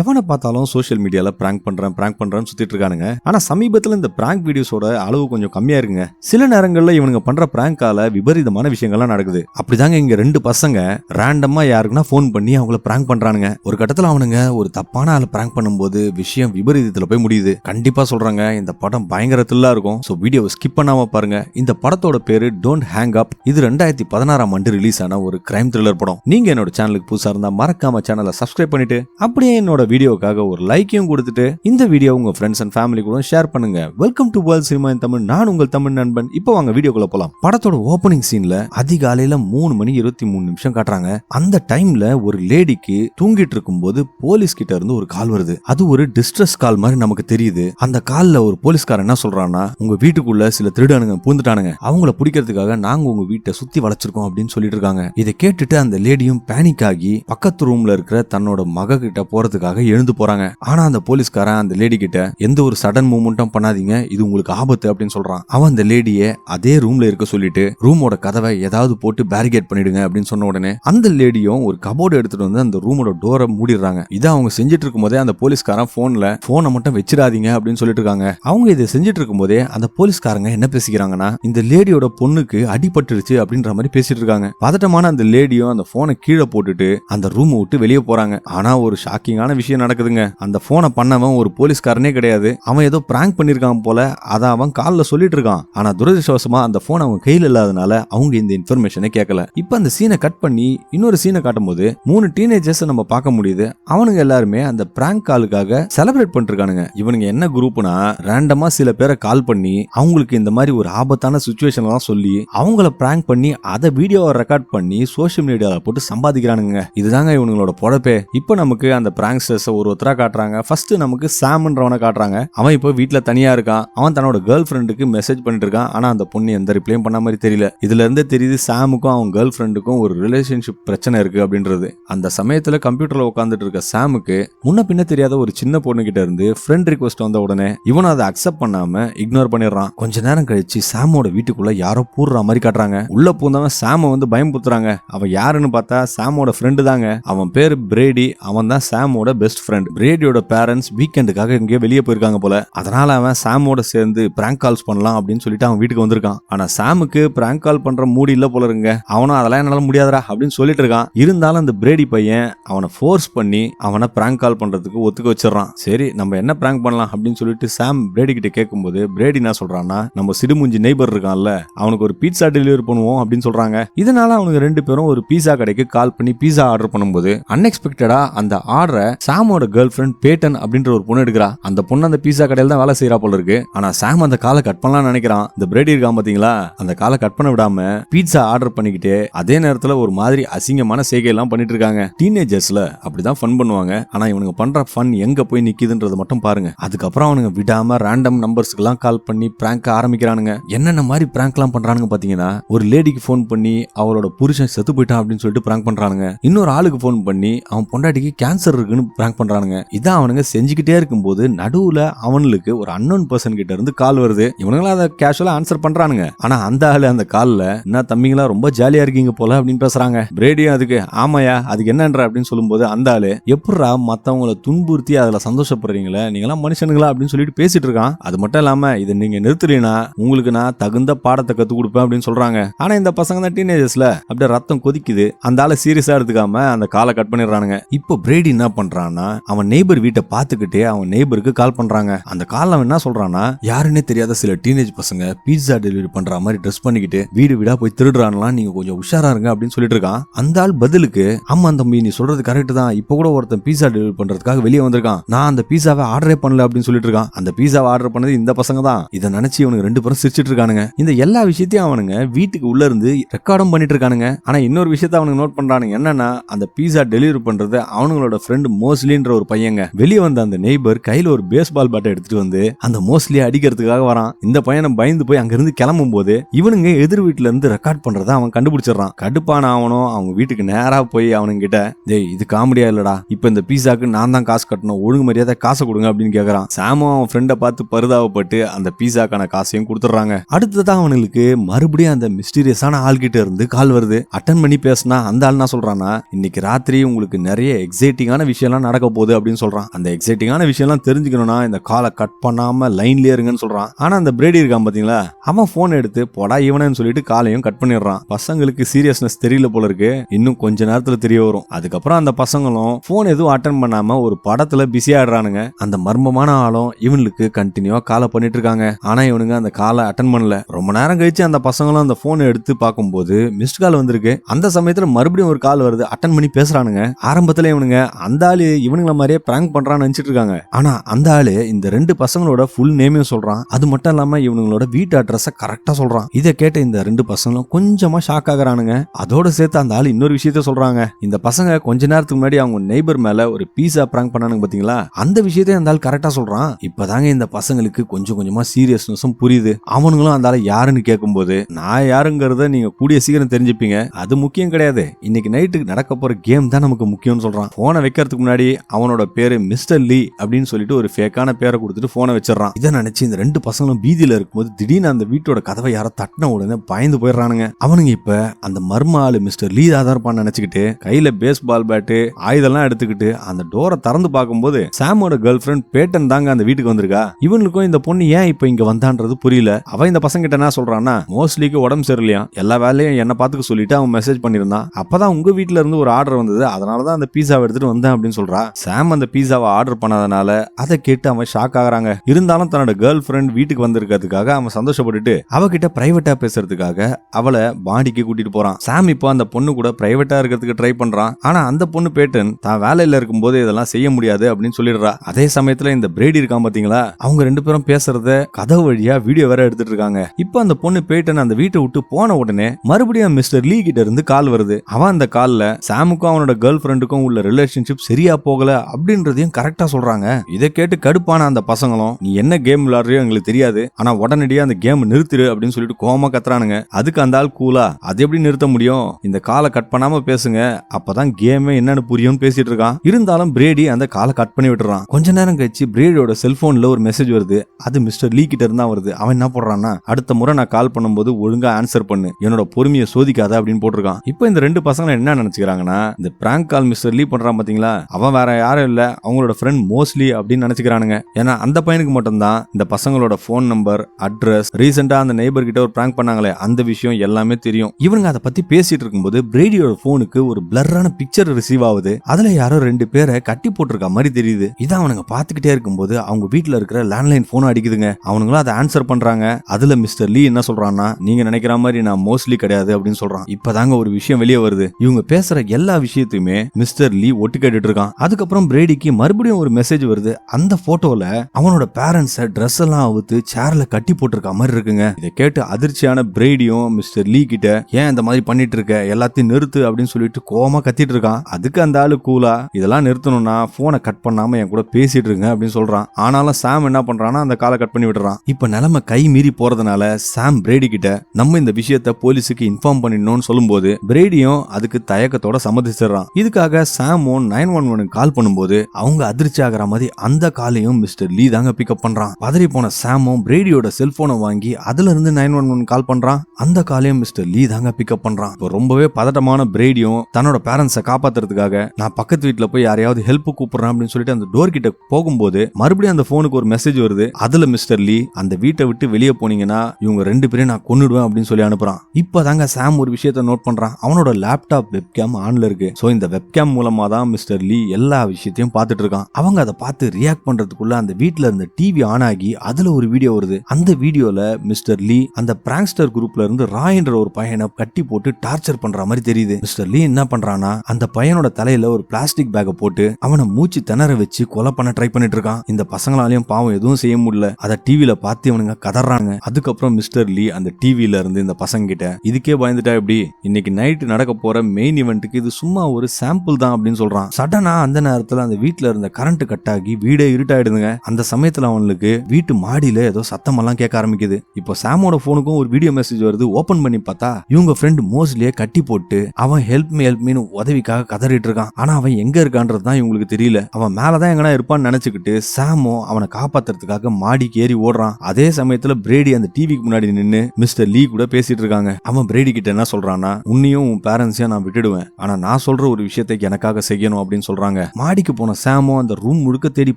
எவனை பார்த்தாலும் சோஷியல் மீடியால பிராங்க் பண்றேன் பிராங்க் பண்றேன்னு சுத்திட்டு இருக்கானுங்க. ஆனா சமீபத்துல இந்த பிராங்க் வீடியோஸோட அளவு கொஞ்சம் கம்மியா இருக்குங்க. சில நேரங்கள்ல இவனுங்க பண்ற பிராங்கால விபரீதமான விஷயங்கள்லாம் நடக்குது. அப்படிதாங்க இங்க ரெண்டு பசங்க. ரேண்டமா யாருக்குன்னா ஃபோன் பண்ணி அவங்கள பிராங்க் பண்றானுங்க. ஒரு கட்டத்துல அவனுங்க ஒரு தப்பான ஆள் பிராங்க் பண்ணும்போது விஷயம் விபரீதத்துல போய் முடியுது. கண்டிப்பா சொல்றாங்க இந்த படம் பயங்கர த்ரில்லா இருக்கும். சோ வீடியோவை ஸ்கிப் பண்ணாம பாருங்க. இந்த படத்தோட பேரு டோன்ட் ஹேங் அப் இது ரெண்டாயிரத்தி பதினாறாம் ஆண்டு ரிலீஸ் ஆன ஒரு கிரைம் த்ரில்லர் படம். நீங்க என்னோட சேனலுக்கு புதுசா இருந்தா மறக்காம சேனலை சப்ஸ்கிரைப் பண்ணிட்டு அப்படியே என்னோட வீடியோக்காக ஒரு லைக்கையும் கொடுத்துட்டு இந்த வீடியோ உங்க ஃப்ரெண்ட்ஸ் அண்ட் ஃபேமிலி கூட ஷேர் பண்ணுங்க. Welcome to world cinema in Tamil நான் உங்கள் தமிழ் நண்பன். இப்போ வாங்க வீடியோக்குள்ள போலாம். படத்தோட ஓப்பனிங் சீன்ல அதிகாலையில மூணு மணி இருபத்தி மூணு நிமிஷம் காட்டுறாங்க. அந்த டைம்ல ஒரு லேடிக்கு தூங்கிட்டு இருக்கும்போது போலீஸ் கிட்ட இருந்து ஒரு கால் வருது. அது ஒரு டிஸ்ட்ரஸ் கால் மாதிரி நமக்கு தெரியுது. அந்த கால்ல ஒரு போலீஸ்காரன் என்ன சொல்றான்னா உங்க வீட்டுக்குள்ள சில திருடானுங்க பூந்துட்டானுங்க அவங்கள பிடிக்கிறதுக்காக நாங்க உங்க வீட்டை சுத்தி வளைச்சிருக்கோம் அப்படின்னு சொல்லிட்டு இருக்காங்க. இதை கேட்டுட்டு அந்த லேடியும் பேனிக் ஆகி பக்கத்து ரூம்ல இருக்கிற தன்னோட மக கிட்ட போறதுக்காக எழுந்து போறாங்க. ஆனா அந்த போலீஸ்காரன் அந்த லேடி கிட்ட எந்த ஒரு சடன் மூமெண்ட்டும் பண்ணாதீங்க. இது உங்களுக்கு ஆபத்து அப்படின்னு சொல்றான். அவன் அந்த லேடிய அதே ரூம்ல இருக்க சொல்லிட்டு ரூமோட கதவை ஏதாவது போட்டு பேரிகேட் பண்ணிடுங்க அப்படின்னு சொன்ன உடனே அந்த லேடியும் ஒரு கபோர்டு எடுத்துட்டு வந்து அந்த ரூமோட டோரை மூடிடுறாங்க. இதை அவங்க செஞ்சுட்டு இருக்கும் போதே அந்த போலீஸ்காரன் போன்ல போனை மட்டும் வச்சிடாதீங்க அப்படின்னு சொல்லிட்டு இருக்காங்க. அவங்க இதை செஞ்சுட்டு இருக்கும் போதே அந்த போலீஸ்காரங்க என்ன பேசிக்கிறாங்கன்னா இந்த லேடியோட பொண்ணுக்கு அடிபட்டுருச்சு அப்படின்ற மாதிரி பேசிட்டு இருக்காங்க. பதட்டமான அந்த லேடியும் அந்த போனை கீழே போட்டுட்டு அந்த ரூம் விட்டு வெளியே போறாங்க. ஆனா ஒரு ஷாக்கிங்கான விஷயம் நடக்குதுங்க. அந்த போனை பண்ணவன் ஒரு போலீஸ்காரனே கிடையாது. அவன் ஏதோ பிராங்க் பண்ணிருக்கான் போல. அதை அவன் காலில் சொல்லிட்டு இருக்கான் ஆனா துரதிருஷ்டவசமா அந்த போன் அவன் கையில இல்லாதனால அவங்க இந்த இன்ஃபர்மேஷனை கேட்கல இப்ப அந்த சீனை கட் பண்ணி இன்னொரு சீனை காட்டும் போது மூணு டீனேஜர்ஸ் நம்ம பார்க்க முடியுது. அவனுங்க எல்லாருமே அந்த பிராங்க் காலுக்காக செலிப்ரேட் பண்ணிருக்கானுங்க. இவனுங்க என்ன குரூப்னா ரேண்டமா சில பேரை கால் பண்ணி அவங்களுக்கு இந்த மாதிரி ஒரு ஆபத்தான சுச்சுவேஷன் எல்லாம் சொல்லி அவங்கள பிராங்க் பண்ணி அதை வீடியோவை ரெக்கார்ட் பண்ணி சோஷியல் மீடியாவில் போட்டு சம்பாதிக்கிறானுங்க. இதுதாங்க இவனுங்களோட பொழப்பே. இப்போ நமக்கு அந்த கேங்ஸ்டர்ஸை ஒரு ஒருத்தராக காட்டுறாங்க. ஃபர்ஸ்ட் நமக்கு சாம்ன்றவனை காட்டுறாங்க. அவன் இப்போ வீட்டில் தனியா இருக்கான். அவன் தன்னோட கேர்ள் ஃப்ரெண்டுக்கு மெசேஜ் பண்ணிட்டு இருக்கான். ஆனால் அந்த பொண்ணு எந்த ரிப்ளையும் பண்ண மாதிரி தெரியல. இதுல இருந்தே தெரியுது சாமுக்கும் அவன் கேர்ள் ஃப்ரெண்டுக்கும் ஒரு ரிலேஷன்ஷிப் பிரச்சனை இருக்கு அப்படின்றது. அந்த சமயத்தில் கம்ப்யூட்டரில் உட்காந்துட்டு இருக்க சாமுக்கு முன்ன பின்ன தெரியாத ஒரு சின்ன பொண்ணு கிட்ட இருந்து ஃப்ரெண்ட் ரிக்வஸ்ட் வந்த உடனே இவனும் அதை அக்செப்ட் பண்ணாம இக்னோர் பண்ணிடுறான். கொஞ்ச நேரம் கழிச்சு சாமோட வீட்டுக்குள்ள யாரோ பூர்ற மாதிரி காட்டுறாங்க. உள்ள பூந்தவன் சாம வந்து பயம்புத்துறாங்க அவன் யாருன்னு பார்த்தா சாமோட ஃப்ரெண்டு தாங்க. அவன் பேர் பிரேடி அவன் தான் சாமோட பெஸ்ட் ஃப்ரெண்ட் பிரேடியோட பேரண்ட்ஸ் வீக்கெண்டுக்காக எங்கேயோ வெளியே போயிருக்காங்க போல. அதனால அவன் சாமோட சேர்ந்து பிராங்க் கால்ஸ் பண்ணலாம் அப்படின்னு சொல்லிட்டு அவன் வீட்டுக்கு வந்திருக்கான். ஆனா சாமுக்கு பிராங்க் கால் பண்ற மூடி இல்ல போல இருங்க அவனும் அதெல்லாம் என்னால முடியாதரா அப்படின்னு சொல்லிட்டு இருக்கான். இருந்தாலும் அந்த பிரேடி பையன் அவனை ஃபோர்ஸ் பண்ணி அவனை பிராங்க் கால் பண்றதுக்கு ஒத்துக்க வச்சிடறான். சரி நம்ம என்ன பிராங்க் பண்ணலாம் அப்படின்னு சொல்லிட்டு சாம் பிரேடி கிட்ட கேட்கும்போது பிரேடி என்ன சொல்றான்னா நம்ம சிடுமுஞ்சி நெய்பர் இருக்கான்ல அவனுக்கு ஒரு பீட்சா டெலிவரி பண்ணுவோம் அப்படின்னு சொல்றாங்க. இதனால அவனுக்கு ரெண்டு பேரும் ஒரு பீஸா கடைக்கு கால் பண்ணி பீஸா ஆர்டர் பண்ணும்போது அன்எக்ஸ்பெக்டடா அந்த ஆர்டரை சாமோட கேர்ள் ஃப்ரெண்ட் பேட்டன் அப்படின்ற ஒரு பொண்ணு எடுக்கிறா. அந்த பொண்ணு அந்த பீஸா கடையில் தான் வேலை செய்யறா போல இருக்கு. ஆனா சாம் அந்த காலை கட் பண்ணலாம்னு நினைக்கிறான். இந்த பிரெட் இருக்கான் பாத்தீங்களா? அந்த காலை கட் பண்ண விடாம பீட்சா ஆர்டர் பண்ணிக்கிட்டு அதே நேரத்துல ஒரு மாதிரி அசிங்கமான செய்கை எல்லாம் பண்ணிட்டு இருக்காங்க. டீனேஜர்ஸ்ல அப்படிதான் ஃபன் பண்ணுவாங்க. ஆனா இவனுங்க பண்ற ஃபன் எங்க போய் நிக்குதுன்றது மட்டும் பாருங்க. அதுக்கப்புறம் அவனுங்க விடாம ரேண்டம் நம்பர்ஸ்க்கு எல்லாம் கால் பண்ணி பிராங்க் ஆரம்பிக்கிறானுங்க. என்னென்ன மாதிரி பிராங்க் எல்லாம் பண்றானுங்க பாத்தீங்கன்னா ஒரு லேடிக்கு ஃபோன் பண்ணி அவளோட புருஷன் செத்து போயிட்டான் அப்படின்னு சொல்லிட்டு பிராங்க் பண்றானுங்க. இன்னொரு ஆளுக்கு ஃபோன் பண்ணி அவன் பொண்டாட்டிக்கு கேன்சர் இருக்குன்னு பிராங்க் பண்றானுங்க. இதான் அவனுங்க செஞ்சுக்கிட்டே இருக்கும்போது நடுவுல அவனுக்கு ஒரு அன்னோன் பர்சன் கிட்ட இருந்து கால் வருது. இவனுங்களும் அதை கேஷுவலா ஆன்சர் பண்றானுங்க. ஆனா அந்த ஆளு அந்த காலில் என்ன தம்பிங்களா ரொம்ப ஜாலியா இருக்கீங்க போல அப்படின்னு பேசுறாங்க. பிரேடியும் அதுக்கு ஆமாயா அதுக்கு என்னன்ற அப்படின்னு சொல்லும்போது அந்த ஆளு எப்படா மற்றவங்கள துன்புறுத்தி அதுல சந்தோஷப்படுறீங்களே? நீங்களாம் மனுஷனுங்களா? அப்படின்னு சொல்லிட்டு பேசிட்டு இருக்கான். அது மட்டும் இல்லாம இதை நீங்க நிறுத்துறீங்கன்னா உங்களுக்கு நான் தகுந்த பாடத்தை கத்து கொடுப்பேன் அப்படின்னு சொல்றாங்க. ஆனா இந்த பசங்க தான் டீனேஜர்ஸ்ல அப்படியே ரத்தம் கொதிக்குது. அந்த ஆளை சீரியஸா எடுத்துக்காம அந்த காலை கட் பண்ணிடுறானுங்க. இப்போ பிரேடி என்ன பண்றான்னா அவன் நெய்பர் வீட்டை பார்த்துக்கிட்டே அவன் நெய்பருக்கு கால் பண்றாங்க. அந்த கால் அவன் என்ன சொல்றான்னா யாருன்னே தெரியாத சில டீனேஜ் பசங்க பீட்சா டெலிவரி பண்ற மாதிரி ட்ரெஸ் பண்ணிக்கிட்டு வீடு வீடா போய் திருடுறான்லாம் நீங்க கொஞ்சம் உஷாரா இருங்க அப்படின்னு சொல்லிட்டு இருக்கான் அந்த ஆள் பதிலுக்கு ஆமா தம்பி நீ சொல்றது கரெக்ட் தான். இப்போ கூட ஒருத்தன் பீஸா டெலிவரி பண்றதுக்காக வெளியே வந்திருக்கான். நான் அந்த பீஸாவை ஆர்டரே பண்ணல அப்படின்னு சொல்லிட்டு இருக்கான் அந்த பீஸாவை ஆர்டர் பண்ணது இந்த பசங்க தான். இதை நினைச்சு இவனுக்கு ரெண்டு பேரும் சிரிச்சிட்டு இருக்கானுங்க. இந்த எல்லா விஷயத்தையும் அவனுங்க வீட்டுக்கு உள்ள இருந்து ரெக்கார்டும் பண்ணிட்டு இருக்கானுங்க. ஆனா இன்னொரு விஷயத்த அவனுக்கு நோட் பண்றானுங்க. என்னன்னா அந்த பீஸா டெலிவரி பண்றது அவனுங்களோட ஃப்ரெண்ட் மோஸ்லின்ற ஒரு பையங்க. வெளியே வந்த அந்த நெய்பர் கையில ஒரு பேஸ்பால் பேட்டை எடுத்துட்டு வந்து அந்த மோஸ்ட்லி அடிக்கிறதுக்காக வரான். இந்த பையனை பயந்து போய் அங்கிருந்து கிளம்பும் போது இவனுங்க எதிர் வீட்டுல இருந்து ரெக்கார்ட் பண்றத அவன் கண்டுபிடிச்சிடறான். கடுப்பான அவனும் அவங்க வீட்டுக்கு நேரா போய் அவனுங்க கிட்ட டேய் இது காமெடியா இல்லடா. இப்ப இந்த பீஸாக்கு நான் தான் காசு கட்டணும். ஒழுங்கு மரியாதை காசை கொடுங்க அப்படின்னு கேக்குறான். சாமும் அவன் ஃப்ரெண்டை பார்த்து பரிதாபப்பட்டு அந்த பீஸாக்கான காசையும் கொடுத்துட்றாங்க. அடுத்ததான் அவனுக்கு மறுபடியும் அந்த மிஸ்டீரியஸான ஆள் கிட்ட இருந்து கால் வருது. அட்டன் பண்ணி பேசினா அந்த ஆள் என்ன சொல்றான்னா இன்னைக்கு ராத்திரி உங்களுக்கு நிறைய எக்ஸைட்டிங்கான விஷயம்லாம் நடக்க போகுது அப்படின்னு சொல்றான். அந்த எக்ஸைட்டிங்கான விஷயம்லாம் தெரிஞ்சுக்கணும்னா இந்த காலை கட் பண்ணாம லைன்லயே இருங்கன்னு சொல்றான். ஆனா அந்த பிரேடி இருக்கான் பாத்தீங்களா? அவன் போன் எடுத்து போடா இவனன்னு சொல்லிட்டு காலையும் கட் பண்ணிடுறான். பசங்களுக்கு சீரியஸ்னஸ் தெரியல போல இருக்கு. இன்னும் கொஞ்ச நேரத்துல தெரிய வரும். அதுக்கப்புறம் அந்த பசங்களும் போன் எதுவும் அட்டன் பண்ணாம ஒரு படத்துல பிஸி ஆடுறானுங்க அந்த மர்மமான ஆளும் இவனுக்கு கண்டினியூவா காலை பண்ணிட்டு இருக்காங்க. ஆனா இவனுங்க அந்த காலை அட்டன் பண்ணல. ரொம்ப நேரம் கழிச்சு அந்த பசங்களும் அந்த போனை எடுத்து பார்க்கும்போது மிஸ்ட் கால் வந்திருக்கு. அந்த சமயத்துல மறுபடியும் ஒரு கால் வருது அட்டன் பண்ணி பேசுறானுங்க. ஆரம்பத்துல இவனுங்க அந்த ஆள் இவனுங்கள மாதிரியே பிராங்க் பண்றான்னு நினைச்சிட்டு இருக்காங்க. ஆனா அந்த ஆளு இந்த ரெண்டு பசங்களோட ஃபுல் நேமையும் சொல்றான். அது மட்டும் இல்லாம இவனுங்களோட வீட்டு அட்ரஸ கரெக்டா சொல்றான். இதை கேட்ட இந்த ரெண்டு பசங்களும் கொஞ்சமா ஷாக் ஆகுறானுங்க. அதோட சேர்த்து அந்த ஆள் இன்னொரு விஷயத்த சொல்றாங்க. இந்த பசங்க கொஞ்ச நேரத்துக்கு முன்னாடி அவங்க நெய்பர் மேல ஒரு பீஸா பிராங்க் பண்ணானுங்க பாத்தீங்களா? அந்த விஷயத்தையும் அந்த ஆள் கரெக்டா சொல்றான். இப்பதாங்க இந்த பசங்களுக்கு கொஞ்சம் கொஞ்சமா சீரியஸ்னஸும் புரியுது. அவனுங்களும் அந்த ஆள் யாருன்னு கேட்கும்போது நான் யாருங்கிறத நீங்க கூடிய சீக்கிரம் தெரிஞ்சுப்பீங்க. அது முக்கியம் கிடையாது. இன்னைக்கு நைட்டுக்கு நடக்க போற கேம் தான் நமக்கு முக்கியம்னு சொல்றான். போனை வைக்கிறதுக்கு முன்னாடி அவனோட பேரு மிஸ்டர் லீ அப்படின்னு சொல்லிட்டு ஒரு ஃபேக்கான பேரை கொடுத்துட்டு போனை வச்சிடறான். இதை நினைச்சு இந்த ரெண்டு பசங்களும் பீதியில இருக்கும்போது திடீர்னு அந்த வீட்டோட கதவை யாரோ தட்டின உடனே பயந்து போயிடுறானுங்க. அவனுங்க இப்ப அந்த மர்ம ஆளு மிஸ்டர் லீ தான் இருப்பான்னு நினைச்சுக்கிட்டு கையில பேஸ்பால் பேட்டு ஆயுதெல்லாம் எடுத்துக்கிட்டு அந்த டோரை திறந்து பார்க்கும்போது சாமோட கேர்ள் ஃபிரெண்ட் பேட்டன் தாங்க அந்த வீட்டுக்கு வந்திருக்கா. இவனுக்கும் இந்த பொண்ணு ஏன் இப்ப இங்க வந்தான்றது புரியல. அவன் இந்த பசங்க கிட்ட என்ன சொல்றான்னா மோஸ்ட்லிக்கு உடம்பு சரியில்லையா? எல்லா வேலையும் என்ன பாத்துக்க சொல்லிட்டு அவன் மெசேஜ் பண்ணியிருந்தான். அப்பதான் உங்க வீட்டுல இருந்து ஒரு ஆர்டர் வந்தது. அதனாலதான் அந்த பீஸாவை எடுத்துட்டு வந்தேன் அப்படின்னு சொல்றா சாம் அந்த பீஸாவை ஆர்டர் பண்ணாதனால அதை கேட்டு அவன் ஷாக் ஆகுறாங்க. இருந்தாலும் தன்னோட கேர்ள் ஃப்ரெண்ட் வீட்டுக்கு வந்திருக்கிறதுக்காக அவன் சந்தோஷப்பட்டுட்டு அவகிட்ட பிரைவேட்டா பேசுறதுக்காக அவளை பாடிக்கு கூட்டிட்டு போறான். சாம் இப்போ அந்த பொண்ணு கூட பிரைவேட்டா இருக்கிறதுக்கு ட்ரை பண்றான். ஆனா அந்த பொண்ணு பேட்டன் தான் வேலையில இருக்கும்போது இதெல்லாம் செய்ய முடியாது அப்படின்னு சொல்லிடுறா. அதே சமயத்துல இந்த பிரேடி இருக்கான் பாத்தீங்களா அவங்க ரெண்டு பேரும் பேசுறத கதவு வழியா வீடியோ வேற எடுத்துட்டு இருக்காங்க. இப்போ அந்த பொண்ணு பேட்டன் அந்த வீட்டை விட்டு போன உடனே மறுபடியும் மிஸ்டர் லீ கிட்ட இருந்து கால் வருது. அவன் அந்த கால்ல சாமுக்கும் அவனோட கேர்ள் ஃப்ரெண்டுக்கும் உள்ள ரிலேஷன்ஷிப் சரியா போகல அப்படின்றதையும் கரெக்டா சொல்றாங்க. இதை கேட்டு கடுப்பான அந்த பசங்களும் நீ என்ன கேம் விளையாடுறியோ எங்களுக்கு தெரியாது. ஆனா உடனடியா அந்த கேம் நிறுத்திடு அப்படின்னு சொல்லிட்டு கோமா கத்துறானுங்க. அதுக்கு அந்த ஆள் கூலா அது எப்படி நிறுத்த முடியும்? இந்த காலை கட் பண்ணாம பேசுங்க. அப்பதான் கேமே என்னன்னு புரியும் பேசிட்டு இருக்கான். இருந்தாலும் பிரேடி அந்த காலை கட் பண்ணி விட்டுறான். கொஞ்ச நேரம் கழிச்சு பிரேடியோட செல்போன்ல ஒரு மெசேஜ் வருது. அது மிஸ்டர் லீ கிட்ட இருந்தா வருது. அவன் என்ன போடுறான்னா அடுத்த முறை நான் கால் பண்ணும்போது ஒழுங்கா ஆன்சர் பண்ணு. என்னோட பொறுமையை சோதிக்காத அப்படின்னு போட்டிருக்கான். இப்போ இந்த ரெண்டு பசங்க என்ன நினைச்சுக்கிறாங்கன்னா இந்த பிராங்க் கால் மிஸ்டர் லீ பண்றான் பாத்தீங்களா? அவன் வேற யாரும் இல்லை. அவங்களோட ஃப்ரெண்ட் மோஸ்ட்லி அப்படின்னு நினைச்சுக்கிறானுங்க. ஏன்னா அந்த பையனுக்கு மட்டும்தான் இந்த பசங்களோட ஃபோன் நம்பர் அட்ரஸ் ரீசெண்டாக அந்த நெய்பர் கிட்ட ஒரு பிராங்க் பண்ணாங்களே அந்த விஷயம் எல்லாமே தெரியும். இவனுங்க அதை பத்தி பேசிட்டு இருக்கும்போது பிரேடியோட ஃபோனுக்கு ஒரு பிளரான பிக்சர் ரிசீவ் ஆகுது. அதுல யாரோ ரெண்டு பேரை கட்டி போட்டிருக்க மாதிரி தெரியுது. இதை அவனுங்க பாத்துக்கிட்டே இருக்கும்போது அவங்க வீட்டில் இருக்கிற லேண்ட்லைன் போன் அடிக்குதுங்க. அவனுங்களும் அதை ஆன்சர் பண்றாங்க. அதுல மிஸ்டர் லீ என்ன சொல்றான்னா நீங்க நினைக்கிற மாதிரி நான் மோஸ்ட்லி கிடையாது அப்படின்னு சொல்றான். இப்பதாங்க ஒரு விஷயம் வெளியே வருது. இவங்க பேசுற எல்லா விஷயத்தையுமே மிஸ்டர் லீ ஒட்டு கேட்டுட்டு இருக்கான். அதுக்கப்புறம் பிரேடிக்கு மறுபடியும் ஒரு மெசேஜ் வருது. அந்த போட்டோல அவனோட பேரண்ட்ஸ ட்ரெஸ் எல்லாம் அவுத்து சேர்ல கட்டி போட்டிருக்க மாதிரி இருக்குங்க. இதை கேட்டு அதிர்ச்சியான பிரேடியும் மிஸ்டர் லீ கிட்ட ஏன் இந்த மாதிரி பண்ணிட்டு இருக்க எல்லாத்தையும் நிறுத்து அப்படின்னு சொல்லிட்டு கோவமா கத்திட்டு இருக்கான். அதுக்கு அந்த ஆளு கூலா இதெல்லாம் நிறுத்தணும்னா போனை கட் பண்ணாம என் கூட பேசிட்டு இருங்க அப்படின்னு சொல்றான். ஆனாலும் சாம் என்ன பண்றான்னா அந்த காலை கட் பண்ணி விடுறான் இப்ப நிலைமை கை மீறி போறதுனால சாம் பிரேடி கிட்ட நம்ம இந்த விஷயத்த போலீஸுக்கு இன்ஃபார்ம் பண்ணிடணும்னு சொல்லும்போது பிரேடியும் அதுக்கு தயக்கத்தோட சம்மதிச்சிடுறான். இதுக்காக சாமும் நைன் ஒன் ஒன் கால் பண்ணும்போது அவங்க அதிர்ச்சி ஆகிற மாதிரி அந்த காலையும் மிஸ்டர் லீ தாங்க பிக்கப் பண்றான். பதறி போன சாமும் பிரேடியோட செல்போனை வாங்கி அதுல இருந்து நைன் ஒன் ஒன் கால் பண்றான். அந்த காலையும் மிஸ்டர் லீ தாங்க பிக்கப் பண்றான். இப்போ ரொம்பவே பதட்டமான பிரேடியும் தன்னோட பேரண்ட்ஸை காப்பாத்துறதுக்காக நான் பக்கத்து வீட்டுல போய் யாரையாவது ஹெல்ப் கூப்பிடுறேன் அப்படின்னு சொல்லிட்டு அந்த டோர் கிட்ட போகும்போது மறுபடியும் அந்த போனுக்கு ஒரு மெசேஜ் வருது. அதுல மிஸ்டர் லீ அந்த வீட்டை விட்டு வெளியே போனீங்கன்னா இவங்க ரெண்டு பேரையும் நான் கொண்டுடுவேன் அப்படின்னு சொல்லி அனுப்புறான். இப்பதாங்க சாம் ஒரு விஷயத்த நோட் பண்றான். அவனோட லேப்டாப் வெப்கேம் ஆன்ல இருக்கு. சோ இந்த வெப்கேம் மூலமா தான் மிஸ்டர் லீ எல்லா விஷயத்தையும் பார்த்துட்டு இருக்கான் அவங்க அதை பார்த்து ரியாக்ட் பண்றதுக்குள்ள அந்த வீட்டில் இருந்த டிவி ஆன் ஆகி அதுல ஒரு வீடியோ வருது. அந்த வீடியோல மிஸ்டர் லீ அந்த பிராங்ஸ்டர் குரூப்ல இருந்து ராயன்ற ஒரு பையனை கட்டி போட்டு டார்ச்சர் பண்ற மாதிரி தெரியுது. மிஸ்டர் லீ என்ன பண்றானா அந்த பையனோட தலையில ஒரு பிளாஸ்டிக் பேக்கை போட்டு அவனை மூச்சு திணற வச்சு கொலை பண்ண ட்ரை பண்ணிட்டு இருக்கான் இந்த பசங்களாலையும் பாவம் எதுவும் செய்ய முடியல. அதை டிவியில பார்த்து இவனுங்க கதறாங்க. அதுக்கப்புறம் மிஸ்டர் லீ அந்த டிவியில இருந்து இந்த பசங்க கிட்ட இதுக்கே பயந்துட்டா எப்படி? இன்னைக்கு நைட் நடக்க போற மெயின் இவெண்ட்டுக்கு இது சும்மா ஒரு சாம்பிள் தான் அப்படின்னு சொல்றான். சடனா அந்த நேரத்துல அந்த வீட்ல இருந்த கரண்ட் கட் ஆகி வீடே இருட்டாயிடுதுங்க. அந்த சமயத்துல அவனுக்கு வீட்டு மாடியில ஏதோ சத்தம் எல்லாம் கேட்க ஆரம்பிக்குது. இப்போ சாமோட போனுக்கும் ஒரு வீடியோ மெசேஜ் வருது ஓபன் பண்ணி பார்த்தா இவங்க ஃப்ரெண்ட் மோஸ்ட்லியே கட்டி போட்டு அவன் ஹெல்ப் மீ ஹெல்ப் மீனு உதவிக்காக கதறிட்டு இருக்கான். ஆனா அவன் எங்க இருக்கான்றது தான் இவங்களுக்கு தெரியல. அவன் மேலதான் எங்கனா இருப்பான்னு நினைச்சுக்கிட்டு சாமோ அவனை காப்பாத்துறதுக்காக மாடிக்கு ஏறி ஓடுறான். அதே சமயத்துல பிரேடி அந்த டிவிக்கு முன்னாடி நின்னு மிஸ்டர் லீ கூட பேசிட்டு இருக்காங்க. அவன் பிரேடி கிட்ட என்ன சொல்றான்னா உன்னையும் உன் பேரண்ட்ஸையும் நான் விட்டுடுவேன். ஆனா நான் சொல்ற ஒரு விஷயத்தை எனக்காக செய்யணும் அப்படின்னு சொல்றான் சொல்றாங்க மாடிக்கு போன சாமும் அந்த ரூம் முழுக்க தேடி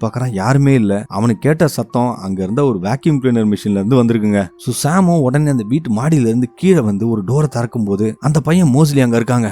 பார்க்கறான் யாருமே இல்ல. அவனுக்கு கேட்ட சத்தம் அங்க இருந்த ஒரு வேக்யூம் கிளீனர் மிஷின்ல இருந்து வந்திருக்குங்க. சோ சாமும் உடனே அந்த வீட்டு மாடியில இருந்து கீழே வந்து ஒரு டோரை திறக்கும் போது அந்த பையன் மோஸ்ட்லி அங்க இருக்காங்க.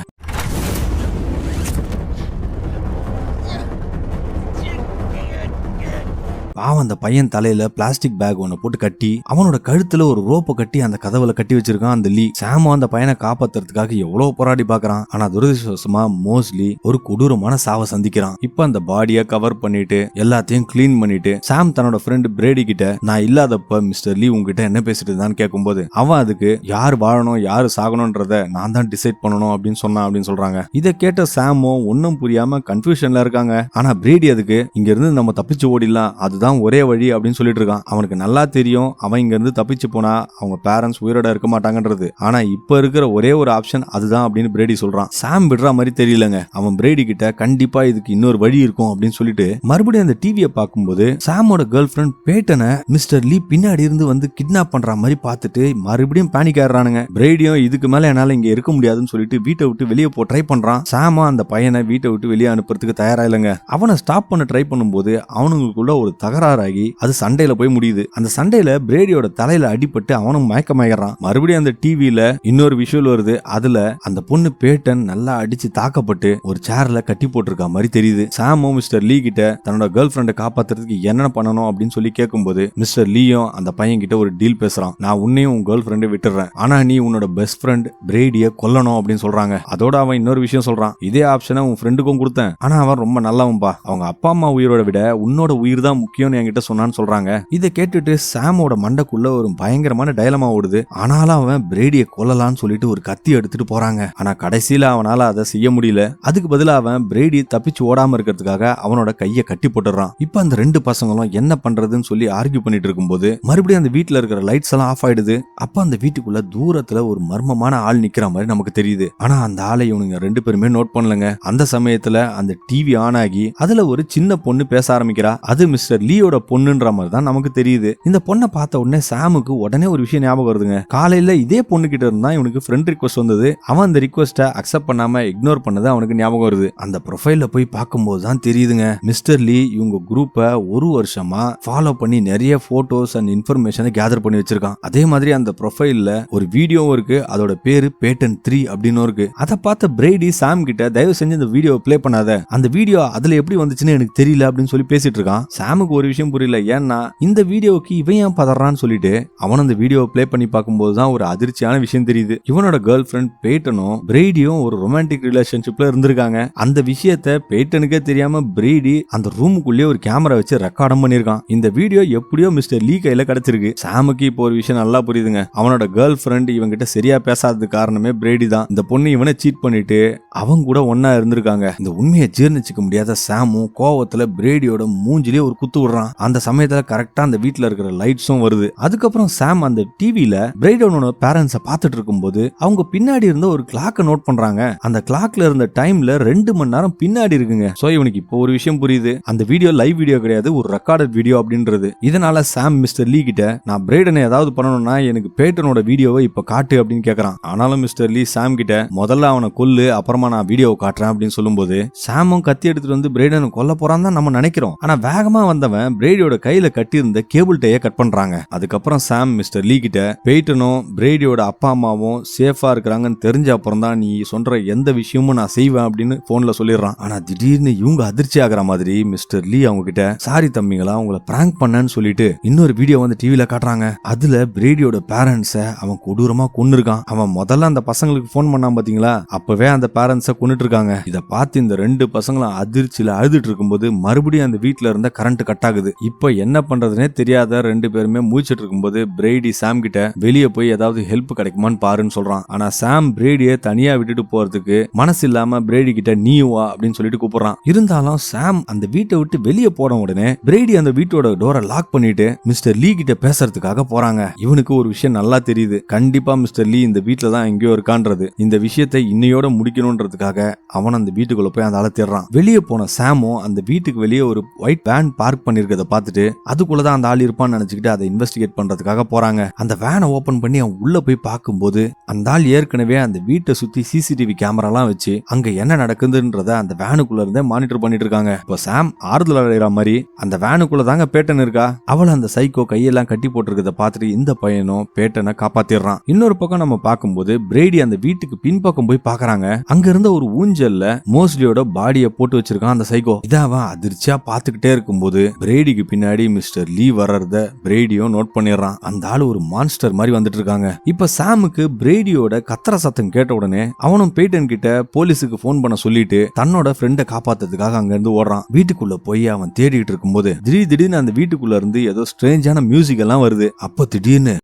பாவம் அந்த பையன் தலையில பிளாஸ்டிக் பேக் ஒன்னு போட்டு கட்டி அவனோட கழுத்துல ஒரு ரோப்பை கட்டி அந்த கதவுல கட்டி வச்சிருக்கான் அந்த லீ. சாமோ அந்த பையனை காப்பாத்துறதுக்காக எவ்வளவு போராடி பாக்குறான். ஆனா துரதிருஷ்டவசமா மோஸ்ட்லி ஒரு கொடூரமான சாவை சந்திக்கிறான். இப்ப அந்த பாடிய கவர் பண்ணிட்டு எல்லாத்தையும் க்ளீன் பண்ணிட்டு சாம் தன்னோட ஃப்ரெண்ட் பிரேடி கிட்ட நான் இல்லாதப்ப மிஸ்டர் லீ உங்ககிட்ட என்ன பேசிட்டு இருந்தான்னு கேட்கும்போது அவன் அதுக்கு யார் வாழணும் யார் சாகணும்ன்றத நான் தான் டிசைட் பண்ணணும் அப்படின்னு சொன்னான் அப்படின்னு சொல்றாங்க. இதை கேட்ட சாமும் ஒன்னும் புரியாம கன்ஃபியூஷன்ல இருக்காங்க. ஆனா பிரேடி அதுக்கு இங்க இருந்து நம்ம தப்பிச்சு ஓடிடலாம். அதுதான் ஒரே வழி அப்படின்னு சொல்லிட்டு இருக்கான். அவனுக்கு நல்லா தெரியும். அவன் இங்கேருந்து தப்பிச்சு போனா அவங்க பேரண்ட்ஸ் உயிரோட இருக்க மாட்டாங்கன்றது. ஆனா இப்ப இருக்கிற ஒரே ஒரு ஆப்ஷன் அதுதான் அப்படின்னு பிரேடி சொல்றான். சாம் விடுற மாதிரி தெரியலங்க. அவன் பிரேடி கிட்ட கண்டிப்பா இதுக்கு இன்னொரு வழி இருக்கும் அப்படின்னு சொல்லிட்டு மறுபடியும் அந்த டிவியை பார்க்கும்போது சாமோட கேர்ள் ஃபிரெண்ட் பேட்டனை மிஸ்டர் லீ பின்னாடி இருந்து வந்து கிட்னாப் பண்ற மாதிரி பார்த்துட்டு மறுபடியும் பேனிக் ஆயிடுறானுங்க. பிரேடியும் இதுக்கு மேல என்னால இங்க இருக்க முடியாதுன்னு சொல்லிட்டு வீட்டை விட்டு வெளியே போ ட்ரை பண்றான். சாமா அந்த பையனை வீட்டை விட்டு வெளியே அனுப்புறதுக்கு தயாரா இல்லைங்க. அவனை ஸ்டாப் பண்ண ட்ரை பண்ணும்போது அவனுங்களுக்குள்ள ஒரு தகராறாகி அது சண்டையில போய் முடியுது. அந்த சண்டையில பிரேடியோட தலையில அடிபட்டு அவனும் மயக்கமாயிடுறான். மறுபடியும் அந்த டிவியில இன்னொரு விஷுவல் வருது. அதுல அந்த பொண்ணு பேட்டன் நல்லா அடிச்சு தாக்கப்பட்டு ஒரு சேர்ல கட்டி போட்டிருக்க மாதிரி தெரியுது. சாமும் மிஸ்டர் லீ கிட்ட தன்னோட கேர்ள் ஃபிரெண்டை காப்பாத்துறதுக்கு என்ன பண்ணணும் அப்படின்னு சொல்லி கேட்கும்போது மிஸ்டர் லீயும் அந்த பையன் கிட்ட ஒரு டீல் பேசுறான். நான் உன்னையும் உன் கேர்ள் ஃபிரெண்டை விட்டுறேன். ஆனா நீ உன்னோட பெஸ்ட் ஃப்ரெண்ட் பிரேடிய கொல்லணும் அப்படின்னு சொல்றாங்க. அதோட அவன் இன்னொரு விஷயம் சொல்றான். இதே ஆப்ஷனை உன் ஃப்ரெண்டுக்கும் கொடுத்தேன். ஆனா அவன் ரொம்ப நல்லவன்பா. அவங்க அப்பா அம்மா உயிரோட விட உன்னோட உயிர் தான் முக்கியம் தெரியும்னு என்கிட்ட சொன்னான்னு சொல்றாங்க. இதை கேட்டுட்டு சாமோட மண்டைக்குள்ள ஒரு பயங்கரமான டைலமா ஓடுது. ஆனாலும் அவன் பிரேடிய கொல்லலான்னு சொல்லிட்டு ஒரு கத்தி எடுத்துட்டு போறாங்க. ஆனா கடைசியில அவனால அதை செய்ய முடியல. அதுக்கு பதிலா அவன் பிரேடி தப்பிச்சு ஓடாம இருக்கிறதுக்காக அவனோட கையை கட்டி போட்டுறான் இப்ப அந்த ரெண்டு பசங்களும் என்ன பண்றதுன்னு சொல்லி ஆர்கியூ பண்ணிட்டு இருக்கும்போது மறுபடியும் அந்த வீட்டுல இருக்கிற லைட்ஸ் எல்லாம் ஆஃப் ஆயிடுது. அப்ப அந்த வீட்டுக்குள்ள தூரத்துல ஒரு மர்மமான ஆள் நிக்கிற மாதிரி நமக்கு தெரியுது. ஆனா அந்த ஆளை இவனுங்க ரெண்டு பேருமே நோட் பண்ணலங்க. அந்த சமயத்துல அந்த டிவி ஆன் ஆகி அதுல ஒரு சின்ன பொண்ணு பேச ஆரம்பிக்கிறா. அது மிஸ்டர் லீ லீயோட பொண்ணுன்ற மாதிரி தான் நமக்கு தெரியுது. இந்த பொண்ணை பார்த்த உடனே சாமுக்கு உடனே ஒரு விஷயம் ஞாபகம் வருதுங்க. காலையில இதே பொண்ணு கிட்ட இருந்தா இவனுக்கு ஃப்ரெண்ட் ரிக்வஸ்ட் வந்தது. அவன் அந்த ரிக்வஸ்ட்டை அக்செப்ட் பண்ணாம இக்னோர் பண்ணது அவனுக்கு ஞாபகம் வருது. அந்த ப்ரொஃபைல போய் பார்க்கும்போது தான் தெரியுதுங்க. மிஸ்டர் லீ இவங்க குரூப்பை ஒரு வருஷமா ஃபாலோ பண்ணி நிறைய போட்டோஸ் அண்ட் இன்ஃபர்மேஷனை கேதர் பண்ணி வச்சிருக்கான். அதே மாதிரி அந்த ப்ரொஃபைல்ல ஒரு வீடியோவும் இருக்கு. அதோட பேரு பேட்டன் த்ரீ அப்படின்னு இருக்கு. அதை பார்த்த பிரேடி சாம் கிட்ட தயவு செஞ்சு இந்த வீடியோ பிளே பண்ணாத. அந்த வீடியோ அதுல எப்படி வந்துச்சுன்னு எனக்கு தெரியல அப்படின்னு சொல்லி பேசிட்டு இருக்கான். சாமுக்கு ஒரு விஷயம் புரியல. ஏன்னா இந்த வீடியோவுக்கு இவன் ஏன் பதறான்னு சொல்லிட்டு அவன் அந்த வீடியோவை ப்ளே பண்ணி பார்க்கும்போது தான் ஒரு அதிர்ச்சியான விஷயம் தெரியுது. இவனோட கேர்ள் ஃப்ரெண்ட் பேட்டனும் பிரேடியும் ஒரு ரொமான்டிக் ரிலேஷன்ஷிப்ல இருந்திருக்காங்க. அந்த விஷயத்த பேட்டனுக்கே தெரியாம பிரீடி அந்த ரூமுக்குள்ளேயே ஒரு கேமரா வச்சு ரெக்கார்டும் பண்ணியிருக்கான். இந்த வீடியோ எப்படியோ மிஸ்டர் லீ கையில கிடைச்சிருக்கு. சாமுக்கு இப்போ ஒரு விஷயம் நல்லா புரியுதுங்க. அவனோட கேர்ள் ஃப்ரெண்ட் இவங்கிட்ட சரியா பேசாதது காரணமே பிரேடி தான். இந்த பொண்ணு இவனை சீட் பண்ணிட்டு அவங்க கூட ஒன்னா இருந்திருக்காங்க. இந்த உண்மையை ஜீர்ணிச்சுக்க முடியாத சாமும் கோவத்துல பிரேடியோட மூஞ்சிலே ஒரு குத்து விடுறான் அந்த சமயத்துல கரெக்டா அந்த வீட்டுல இருக்கிற லைட்ஸும் வருது. அதுக்கப்புறம் சாம் அந்த டிவில பிரைடோனோட பேரண்ட்ஸை பார்த்துட்டு இருக்கும்போது அவங்க பின்னாடி இருந்த ஒரு கிளாக்க நோட் பண்றாங்க. அந்த கிளாக்ல இருந்த டைம்ல ரெண்டு மணி நேரம் பின்னாடி இருக்குங்க. சோ இவனுக்கு இப்போ ஒரு விஷயம் புரியுது. அந்த வீடியோ லைவ் வீடியோ கிடையாது ஒரு ரெக்கார்டட் வீடியோ அப்படின்றது. இதனால சாம் மிஸ்டர் லீ கிட்ட நான் பிரைடனை ஏதாவது பண்ணணும்னா எனக்கு பேட்டனோட வீடியோவை இப்ப காட்டு அப்படின்னு கேக்குறான். ஆனாலும் மிஸ்டர் லீ சாம் கிட்ட முதல்ல அவனை கொல்லு அப்புறமா நான் வீடியோவை காட்டுறேன் அப்படின்னு சொல்லும்போது சாமும் கத்தி எடுத்துட்டு வந்து பிரைடனை கொல்ல போறான் தான் நம்ம நினைக்கிறோம். ஆனா வேகமா வந்தவன் பிரேடியோட கையில கட்டியிருந்த கேபிள் டைய கட் பண்றாங்க. அதுக்கப்புறம் சாம் மிஸ்டர் லீ கிட்ட பெய்டனும் பிரேடியோட அப்பா அம்மாவும் சேஃபா இருக்கிறாங்கன்னு தெரிஞ்ச அப்புறம் தான் நீ சொல்ற எந்த விஷயமும் நான் செய்வேன் அப்படின்னு போன்ல சொல்லிடுறான். ஆனா திடீர்னு இவங்க அதிர்ச்சி ஆகிற மாதிரி மிஸ்டர் லீ அவங்க கிட்ட சாரி தம்பிங்களா உங்களை பிராங்க் பண்ணேன்னு சொல்லிட்டு இன்னொரு வீடியோ வந்து டிவில காட்டுறாங்க. அதுல பிரேடியோட பேரண்ட்ஸ அவன் கொடூரமா கொன்னு இருக்கான் அவன் முதல்ல அந்த பசங்களுக்கு ஃபோன் பண்ணான் பாத்தீங்களா? அப்பவே அந்த பேரண்ட்ஸ கொண்டுட்டு இருக்காங்க. இதை பார்த்து இந்த ரெண்டு பசங்களும் அதிர்ச்சியில அழுதுட்டு இருக்கும்போது மறுபடியும் அந்த வீட்டுல இருந்த கரண்ட் கட் ஆகுது. இப்போ என்ன பண்றதுனே தெரியாத ரெண்டு பேருமே மூச்சிட்டு இருக்கும்போது பிரேடி சாம் கிட்ட வெளியே போய் ஏதாவது ஹெல்ப் கிடைக்குமான்னு பாருன்னு சொல்றான். ஆனா சாம் பிரேடியை தனியா விட்டுட்டு போறதுக்கு மனசு இல்லாம பிரேடி கிட்ட நீ வா அப்படின்னு சொல்லிட்டு கூப்பிடுறான். இருந்தாலும் சாம் அந்த வீட்டை விட்டு வெளியே போன உடனே பிரேடி அந்த வீட்டோட டோரை லாக் பண்ணிட்டு மிஸ்டர் லீ கிட்ட பேசுறதுக்காக போறாங்க. இவனுக்கு ஒரு விஷயம் நல்லா தெரியுது. கண்டிப்பா மிஸ்டர் லீ இந்த வீட்டுல தான் எங்கேயோ இருக்கான்றது. இந்த விஷயத்தை இன்னையோட முடிக்கணும்ன்றதுக்காக அவன் அந்த வீட்டுக்குள்ள போய் அந்த ஆளை தேடுறான். வெளியே போன சாமும் அந்த வீட்டுக்கு வெளியே ஒரு ஒயிட் வேன் பார்க் பண்ணி இருக்கிறத பார்த்துட்டு அதுக்குள்ளதான் அந்த ஆள் இருப்பான்னு நினச்சிக்கிட்டு அதை இன்வெஸ்டிகேட் பண்றதுக்காக போறாங்க. அந்த வேனை ஓபன் பண்ணி அவன் உள்ள போய் பார்க்கும்போது அந்த ஆள் ஏற்கனவே அந்த வீட்டை சுத்தி சிசிடிவி கேமராலாம் வச்சு அங்க என்ன நடக்குதுன்றத அந்த வேனுக்குள்ள இருந்தே மானிட்டர் பண்ணிட்டு இருக்காங்க. இப்போ சாம் ஆறுதல் அடைகிற மாதிரி அந்த வேனுக்குள்ளே தாங்க பேட்டன் இருக்கா? அவளை அந்த சைக்கோ கையெல்லாம் கட்டி போட்டிருக்கத பார்த்துட்டு இந்த பையனும் பேட்டனை காப்பாத்திடுறான். இன்னொரு பக்கம் நம்ம பார்க்கும்போது பிரேடி அந்த வீட்டுக்கு பின்பக்கம் போய் பாக்குறாங்க அங்க இருந்த ஒரு ஊஞ்சல்ல மோஸ்லியோட பாடியை போட்டு வச்சிருக்கான் அந்த சைக்கோ இதாவா அதிர்ச்சியா பார்த்துக்கிட்டே இருக்கும்போது பிரேடிக்கு பின்னாடி மிஸ்டர் லீ வர்றத பிரேடியும் நோட் பண்ணிடுறான். அந்த ஆள் ஒரு மான்ஸ்டர் மாதிரி வந்துட்டு இருக்காங்க இப்ப சாமுக்கு பிரேடியோட கத்திர சத்தம் கேட்ட உடனே அவனும் பேட்டன் கிட்ட போலீஸுக்கு ஃபோன் பண்ண சொல்லிட்டு தன்னோட ஃப்ரெண்டை காப்பாத்துறதுக்காக அங்க இருந்து ஓடுறான். வீட்டுக்குள்ள போய் அவன் தேடிட்டு இருக்கும்போது திடீர் திடீர்னு அந்த வீட்டுக்குள்ள இருந்து ஏதோ ஸ்ட்ரேஞ்சான மியூசிக் எல்லாம் வருது. அப்போ திடீர்னு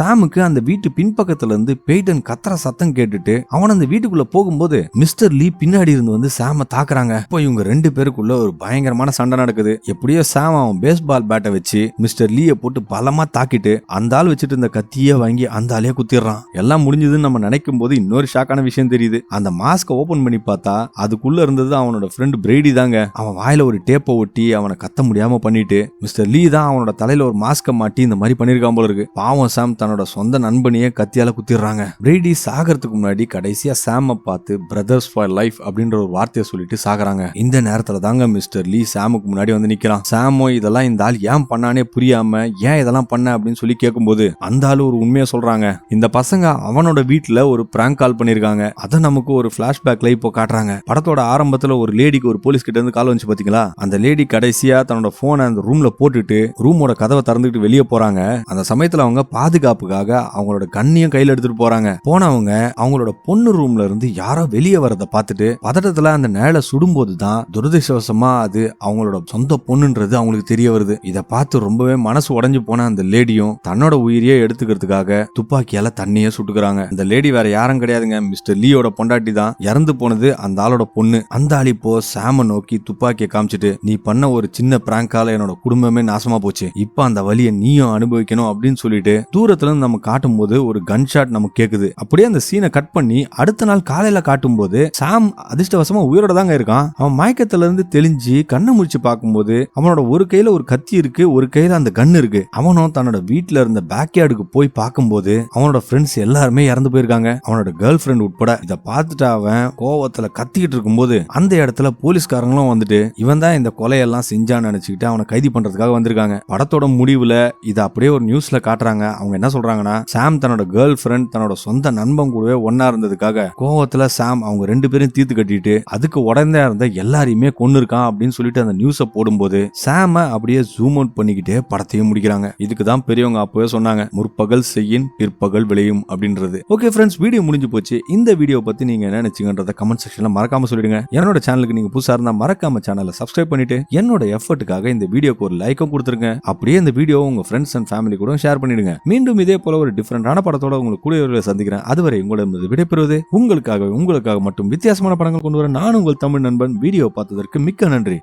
சாமுக்கு அந்த வீட்டு பின்பக்கத்துல இருந்து பெய்டன் கத்துற சத்தம் கேட்டுட்டு அவன் அந்த வீட்டுக்குள்ள போகும்போது மிஸ்டர் லீ பின்னாடி இருந்து வந்து சாம தாக்குறாங்க. இப்போ இவங்க ரெண்டு பேருக்குள்ள ஒரு பயங்கரமான சண்டை நடக்குது. எப்படியோ சாம் அவன் பேஸ்பால் பேட்டை வச்சு மிஸ்டர் லீயை போட்டு பலமா தாக்கிட்டு அந்த ஆள் வச்சுட்டு இருந்த கத்தியே வாங்கி அந்த ஆளே குத்திடுறான். எல்லாம் முடிஞ்சதுன்னு நம்ம நினைக்கும் போது இன்னொரு ஷாக்கான விஷயம் தெரியுது. அந்த மாஸ்க ஓபன் பண்ணி பார்த்தா அதுக்குள்ள இருந்தது அவனோட ஃப்ரெண்ட் பிரேடி தாங்க. அவன் வாயில ஒரு டேப்பை ஒட்டி அவனை கத்த முடியாம பண்ணிட்டு மிஸ்டர் லீ தான் அவனோட தலையில ஒரு மாஸ்க மாட்டி இந்த மாதிரி பண்ணிருக்கான் போல இருக்கு. பாவம் சாம் தன்னோட சொந்த நண்பனையே கத்தியால குத்திடுறாங்க. பிரீடி சாகிறதுக்கு முன்னாடி கடைசியா சாம பார்த்து பிரதர்ஸ் ஃபார் லைஃப் அப்படின்ற ஒரு வார்த்தையை சொல்லிட்டு சாகுறாங்க. இந்த நேரத்துல தாங்க மிஸ்டர் லீ சாமுக்கு முன்னாடி வந்து நிக்கிறான். சாமோ இதெல்லாம் இந்த ஆள் ஏன் பண்ணானே புரியாம ஏன் இதெல்லாம் பண்ண? அப்படின்னு சொல்லி கேட்கும்போது அந்த ஆள் ஒரு உண்மையை சொல்றாங்க. இந்த பசங்க அவனோட வீட்டுல ஒரு பிராங்க் கால் பண்ணிருக்காங்க. அதை நமக்கு ஒரு பிளாஷ்பேக்ல இப்போ காட்டுறாங்க. படத்தோட ஆரம்பத்துல ஒரு லேடிக்கு ஒரு போலீஸ் கிட்ட இருந்து கால் வந்துச்சு பாத்தீங்களா? அந்த லேடி கடைசியா தன்னோட போனை அந்த ரூம்ல போட்டுட்டு ரூமோட கதவை திறந்துட்டு வெளியே போறாங்க. அந்த சமயத்துல அவங்க பாதுகாப்புக்காக அவங்களோட கண்ணியும் கையில எடுத்துட்டு போறாங்க. போனவங்க அவங்களோட பொண்ணு ரூம்ல இருந்து யாரோ வெளியே வரத பார்த்துட்டு பதட்டத்துல அந்த நேலை சுடும்போது தான் துரதிருஷ்டவசமா அது அவங்களோட சொந்த பொண்ணுன்றது அவங்களுக்கு தெரிய வருது. இதை பார்த்து ரொம்பவே மனசு உடைஞ்சு போன அந்த லேடியும் தன்னோட உயிரையே எடுத்துக்கிறதுக்காக துப்பாக்கியால தண்ணியே சுட்டுக்கிறாங்க. அந்த லேடி வேற யாரும் கிடையாதுங்க. மிஸ்டர் லீயோட பொண்டாட்டி தான் இறந்து போனது அந்த ஆளோட பொண்ணு. அந்த ஆள் இப்போ சாம நோக்கி துப்பாக்கியை காமிச்சிட்டு நீ பண்ண ஒரு சின்ன பிராங்கால என்னோட குடும்பமே நாசமா போச்சு. இப்போ அந்த வழியை நீயும் அனுபவிக்கணும் அப்படின்னு சொல்லிட்டு தூரத்துல இருந்து நம்ம காட்டும் போது ஒரு கன் ஷாட் நமக்கு கேக்குது. அப்படியே அந்த சீனை கட் பண்ணி அடுத்த நாள் காலையில காட்டும் போது சாம் அதிர்ஷ்டவசமா உயிரோட தாங்க இருக்கான். அவன் மயக்கத்துல இருந்து தெளிஞ்சு கண்ணை முடிச்சு பார்க்கும்போது அவனோட ஒரு கையில ஒரு கத்தி இருக்கு ஒரு கையில அந்த கன் இருக்கு. அவனும் தன்னோட வீட்டில் இருந்த பேக்யார்டுக்கு போய் பார்க்கும்போது அவனோட ஃப்ரெண்ட்ஸ் எல்லாருமே இறந்து போயிருக்காங்க. அவனோட கேர்ள் ஃப்ரெண்ட் உட்பட இதை பார்த்துட்டு அவன் கோவத்துல கத்திக்கிட்டு இருக்கும்போது அந்த இடத்துல போலீஸ்காரங்களும் வந்துட்டு இவன் தான் இந்த கொலையெல்லாம் செஞ்சான்னு நினைச்சுக்கிட்டு அவனை கைது பண்றதுக்காக வந்திருக்காங்க. படத்தோட முடிவுல இதை அப்படியே ஒரு நியூஸ்ல காட்டுறாங்க. அவங்க என்ன சொல்றாங்கன்னா சாம் தன்னோட கேர்ள் ஃப்ரெண்ட் தன்னோட சொந்த நண்பன் கூடவே ஒன்னா இருந்ததுக்காக கோவத்துல சாம் அவங்க ரெண்டு பேரும் தீர்த்து கட்டிட்டு அதுக்கு உடனே இருந்த எல்லாரையுமே கொண்டு இருக்கான் அப்படின்னு சொல்லிட்டு அந்த நியூஸை போடும்போது சாம அப்படியே ஜூம் அவுட் பண்ணிக்கிட்டே படத்தையும் முடிக்கிறாங்க. இதுக்கு தான் பெரியவங்க அப்பவே சொன்னாங்க முற்பகல் செய்யின் பிற்பகல் விளையும் அப்படின்றது. ஓகே ஃப்ரெண்ட்ஸ் வீடியோ முடிஞ்சு போச்சு. இந்த வீடியோ பத்தி நீங்க என்ன நினைச்சீங்கன்றத கமெண்ட் செக்ஷன்ல மறக்காம சொல்லிடுங்க. என்னோட சேனலுக்கு நீங்க புதுசா இருந்தா மறக்காம சேனலை சப்ஸ்கிரைப் பண்ணிட்டு என்னோட எஃபர்ட்டுக்காக இந்த வீடியோக்கு ஒரு லைக்கும் கொடுத்துருங்க. அப்படியே இந்த வீடியோ உங்க ஃப்ரெண்ட்ஸ் அண்ட் ஃபேமிலி கூட ஷேர் பண்ணிடுங்க. மீண்டும் மீண்டும் இதே போல ஒரு டிஃப்ரெண்டான படத்தோட உங்களுக்கு கூடிய சந்திக்கிறேன். அதுவரை உங்களிடம் விடைபெறுவது உங்களுக்காக உங்களுக்காக மட்டும் வித்தியாசமான படங்கள் கொண்டு வர நான் உங்கள் தமிழ் நண்பன் வீடியோ பார்த்ததற்கு மிக்க நன்றி.